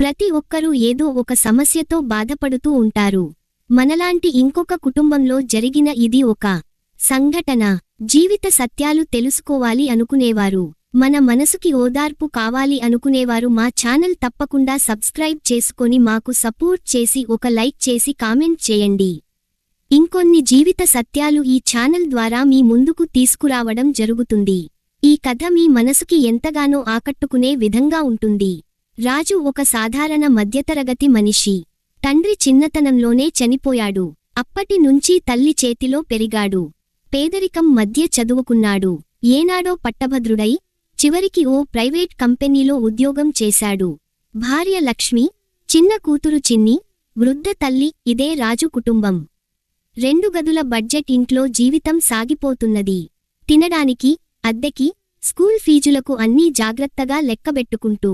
ప్రతి ఒక్కరూ ఏదో ఒక సమస్యతో బాధపడుతూ ఉంటారు. మనలాంటి ఇంకొక కుటుంబంలో జరిగిన ఇది ఒక సంఘటన. జీవిత సత్యాలు తెలుసుకోవాలి అనుకునేవారు. మన మనసుకి ఓదార్పు కావాలి అనుకునేవారు. మా ఛానల్ తప్పకుండా సబ్స్క్రైబ్ చేసుకొని మాకు సపోర్ట్ చేసి ఒక లైక్ చేసి కామెంట్ చేయండి. ఇంకొన్ని జీవిత సత్యాలు ఈ ఛానల్ ద్వారా మీ ముందుకు తీసుకురావడం జరుగుతుంది. ఈ కథ మీ మనసుకి ఎంతగానో ఆకట్టుకునే విధంగా ఉంటుంది. రాజు ఒక సాధారణ మధ్యతరగతి మనిషి. తండ్రి చిన్నతనంలోనే చనిపోయాడు. అప్పటి నుంచి తల్లి చేతిలో పెరిగాడు. పేదరికం మధ్య చదువుకున్నాడు. ఏనాడో పట్టభద్రుడై చివరికి ఓ ప్రైవేట్ కంపెనీలో ఉద్యోగం చేశాడు. భార్య లక్ష్మి చిన్న కూతురు చిన్ని వృద్ధ తల్లి ఇదే రాజు కుటుంబం. రెండు గదుల బడ్జెట్ ఇంట్లో జీవితం సాగిపోతున్నది. తినడానికి అద్దెకి స్కూల్ ఫీజులకు అన్నీ జాగ్రత్తగా లెక్కబెట్టుకుంటూ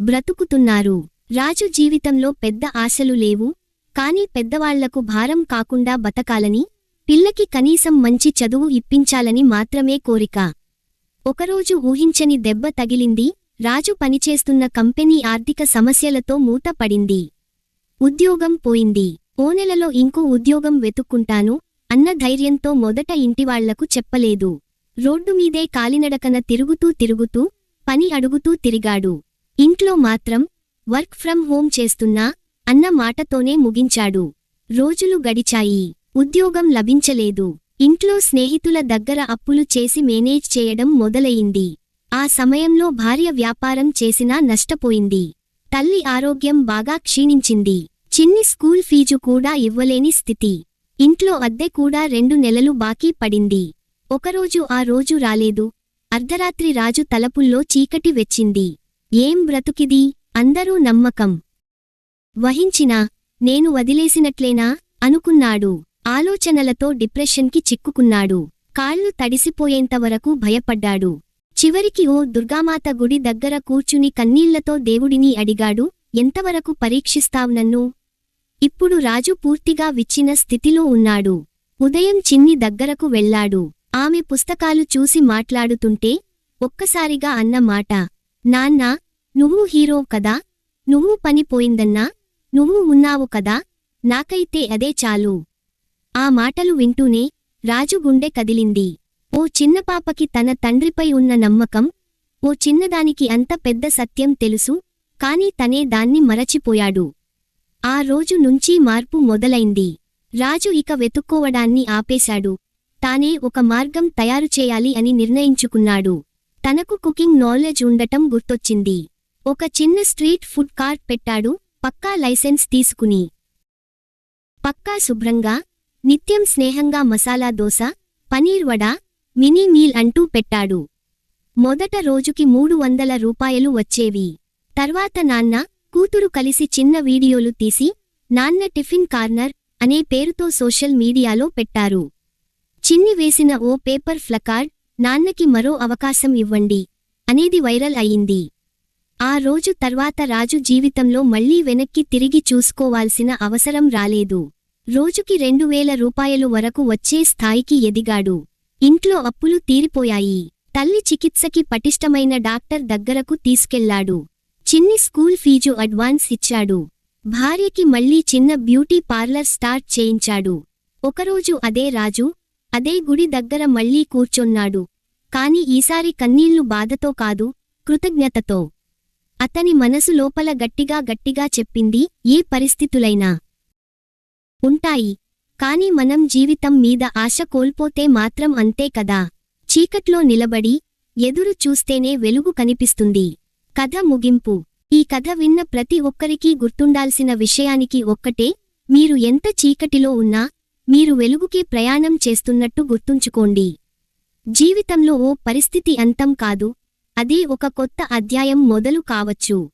బ్రతుకుతున్నారు. రాజు జీవితంలో పెద్ద ఆశలు లేవు. కాని పెద్దవాళ్ళకు భారం కాకుండా బతకాలని పిల్లకి కనీసం మంచి చదువు ఇప్పించాలని మాత్రమే కోరిక. ఒకరోజు ఊహించని దెబ్బ తగిలింది. రాజు పనిచేస్తున్న కంపెనీ ఆర్థిక సమస్యలతో మూత పడింది ఉద్యోగం పోయింది. ఓ నెలలో ఇంకో ఉద్యోగం వెతుక్కుంటాను అన్న ధైర్యంతో మొదట ఇంటివాళ్ళకు చెప్పలేదు. రోడ్డుమీదే కాలినడకన తిరుగుతూ తిరుగుతూ పని అడుగుతూ తిరిగాడు. ఇంట్లో మాత్రం వర్క్ ఫ్రం హోం చేస్తున్నా అన్న మాటతోనే ముగించాడు. రోజులు గడిచాయి. ఉద్యోగం లభించలేదు. ఇంట్లో స్నేహితుల దగ్గర అప్పులు చేసి మేనేజ్ చేయడం మొదలయింది ఆ సమయంలో భార్య వ్యాపారం చేసినా నష్టపోయింది. తల్లి ఆరోగ్యం బాగా క్షీణించింది. చిన్ని స్కూల్ ఫీజు కూడా ఇవ్వలేని స్థితి. ఇంట్లో అద్దె కూడా రెండు నెలలు బాకీ పడింది. ఒకరోజు ఆ రోజు రాలేదు. అర్ధరాత్రి రాజు తలపుల్లో చీకటి వెచ్చింది. ఏం బ్రతుకిది? అందరూ నమ్మకం. వహించినా నేను వదిలేసినట్లేనా? అనుకున్నాడు. ఆలోచనలతో డిప్రెషన్కి చిక్కుకున్నాడు. కాళ్ళు తడిసిపోయేంతవరకు భయపడ్డాడు. చివరికి ఓ దుర్గామాత గుడి దగ్గర కూర్చుని కన్నీళ్ళతో దేవుడిని అడిగాడు ఎంతవరకు పరీక్షిస్తావ్ నన్ను? ఇప్పుడు రాజు పూర్తిగా విచ్చిన స్థితిలో ఉన్నాడు. ఉదయం చిన్ని దగ్గరకు వెళ్ళాడు. ఆమె పుస్తకాలు చూసి మాట్లాడుతుంటే ఒక్కసారిగా అన్న మాట నాన్నా నువ్వు హీరో కదా నువ్వు పని పోయిందన్నా నువ్వు ఉన్నావు కదా నాకైతే అదే చాలు. ఆ మాటలు వింటూనే రాజు గుండె కదిలింది. ఓ చిన్నపాపకి తన తండ్రిపై ఉన్న నమ్మకం ఓ చిన్నదానికి అంత పెద్ద సత్యం తెలుసు కాని తనే దాన్ని మరచిపోయాడు. ఆ రోజు నుంచి మార్పు మొదలైంది. రాజు ఇక వెతుక్కోవడాన్ని ఆపేశాడు. తానే ఒక మార్గం తయారు చేయాలి అని నిర్ణయించుకున్నాడు. తనకు కుకింగ్ నాలెడ్జ్ ఉండటం గుర్తొచ్చింది. ఒక చిన్న స్ట్రీట్ ఫుడ్ కార్ట్ పెట్టాడు పక్కా లైసెన్స్ తీసుకుని. పక్కా శుభ్రంగా నిత్యం స్నేహంగా మసాలా దోశ పనీర్ వడ మినీ మీల్ అంటూ పెట్టాడు. మొదట రోజుకి మూడు వందల రూపాయలు వచ్చేవి. తర్వాత నాన్న కూతురు కలిసి చిన్న వీడియోలు తీసి నాన్న టిఫిన్ కార్నర్ అనే పేరుతో సోషల్ మీడియాలో పెట్టారు. చిన్ని వేసిన ఓ పేపర్ ఫ్లకార్డ్ నాన్నకి మరో అవకాశం ఇవ్వండి అనేది వైరల్ అయింది. ఆ రోజు తర్వాత రాజు జీవితంలో మళ్ళీ వెనక్కి తిరిగి చూసుకోవాల్సిన అవసరం రాలేదు. రోజుకి రెండు వేల రూపాయలు వరకు వచ్చే స్థాయికి ఎదిగాడు. ఇంట్లో అప్పులు తీరిపోయాయి. తల్లి చికిత్సకి పటిష్టమైన డాక్టర్ దగ్గరకు తీసుకెళ్ళాడు. చిన్ని స్కూల్ ఫీజు అడ్వాన్స్ ఇచ్చాడు. భార్యకి మళ్ళీ చిన్న బ్యూటీ పార్లర్ స్టార్ట్ చేయించాడు. ఒకరోజు అదే రాజు అదే గుడి దగ్గర మళ్ళీ కూర్చొన్నాడు. కాని ఈసారి కన్నీళ్ళు బాధతో కాదు కృతజ్ఞతతో. అతని మనసు లోపల గట్టిగా గట్టిగా చెప్పింది ఏ పరిస్థితులైనా. ఉంటాయి. కాని మనం జీవితం మీద ఆశ కోల్పోతే మాత్రం అంతే కదా. చీకట్లో నిలబడి ఎదురు చూస్తేనే వెలుగు కనిపిస్తుంది. కథ ముగింపు. ఈ కథ విన్న ప్రతి ఒక్కరికీ గుర్తుండాల్సిన విషయానికి ఒక్కటే మీరు ఎంత చీకటిలో ఉన్నా మీరు వెలుగుకి ప్రయాణం చేస్తున్నట్టు గుర్తుంచుకోండి. జీవితంలో ఓ పరిస్థితి అంతం కాదు అది ఒక కొత్త అధ్యాయం మొదలు కావచ్చు.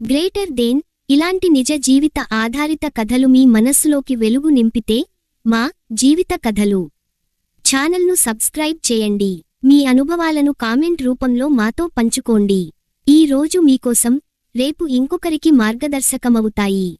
గ్రేటర్ దేన్ ఇలాంటి నిజ జీవిత ఆధారిత కథలు మీ మనస్సులోకి వెలుగు నింపితే మా జీవిత కథలు. ఛానల్ను సబ్స్క్రైబ్ చేయండి. మీ అనుభవాలను కామెంట్ రూపంలో మాతో పంచుకోండి. ఈ రోజు మీకోసం రేపు ఇంకొకరికి మార్గదర్శకమవుతాయి.